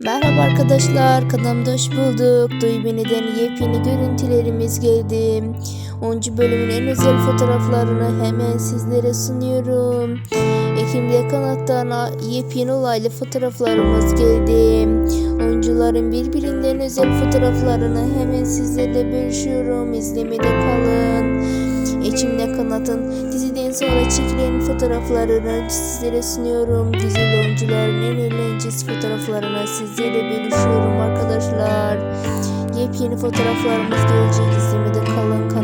Merhaba arkadaşlar, kanalımda bulduk. Duy Beni'den yepyeni görüntülerimiz geldi. 10. bölümün en özel fotoğraflarını hemen sizlere sunuyorum. Ekim'de kanattan yepyeni olaylı fotoğraflarımız geldi. Oyuncuların birbirinden özel fotoğraflarını hemen sizlerle bölüşüyorum. İzlemede kalın. Eçimle Kanat'ın diziden sonra çekilen fotoğraflarını sizlere sunuyorum. Dizili oyuncuların en eğlenceli fotoğraflarını sizlere bölüşüyorum arkadaşlar. Yepyeni fotoğraflarımız gelecek. İzlemede kalın. Kanalıma